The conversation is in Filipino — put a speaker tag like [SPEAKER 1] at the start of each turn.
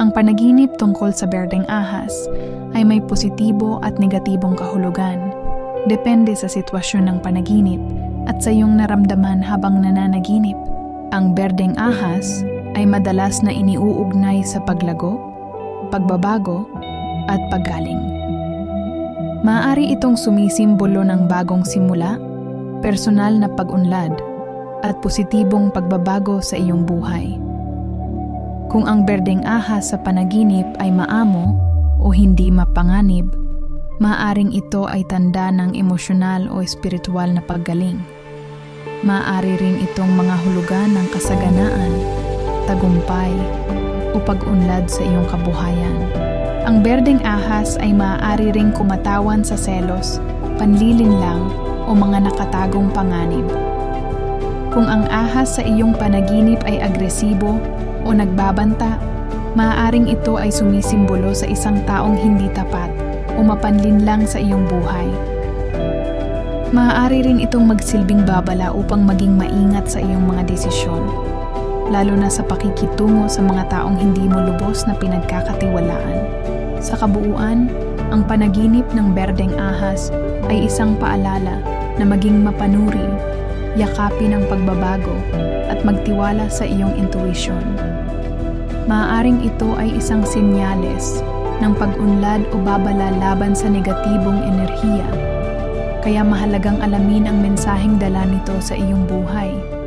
[SPEAKER 1] Ang panaginip tungkol sa berdeng ahas ay may positibo at negatibong kahulugan. Depende sa sitwasyon ng panaginip at sa iyong naramdaman habang nananaginip. Ang berdeng ahas ay madalas na iniuugnay sa paglago, pagbabago, at paggaling. Maaari itong sumisimbolo ng bagong simula, personal na pag-unlad, at positibong pagbabago sa iyong buhay. Kung ang berdeng ahas sa panaginip ay maamo o hindi mapanganib, maaring ito ay tanda ng emosyonal o espiritual na paggaling. Maaari rin itong mga hulugan ng kasaganaan, tagumpay, o pag-unlad sa iyong kabuhayan. Ang berdeng ahas ay maaari ring kumatawan sa selos, panlilinlang, o mga nakatagong panganib. Kung ang ahas sa iyong panaginip ay agresibo o nagbabanta, maaaring ito ay sumisimbolo sa isang taong hindi tapat o mapanlinlang sa iyong buhay. Maaari rin itong magsilbing babala upang maging maingat sa iyong mga desisyon, lalo na sa pakikitungo sa mga taong hindi mo lubos na pinagkakatiwalaan. Sa kabuuan, ang panaginip ng berdeng ahas ay isang paalala na maging mapanuri, yakapin ang pagbabago, at magtiwala sa iyong intuition. Maaaring ito ay isang senyales ng pag-unlad o babala laban sa negatibong enerhiya, kaya mahalagang alamin ang mensaheng dala nito sa iyong buhay.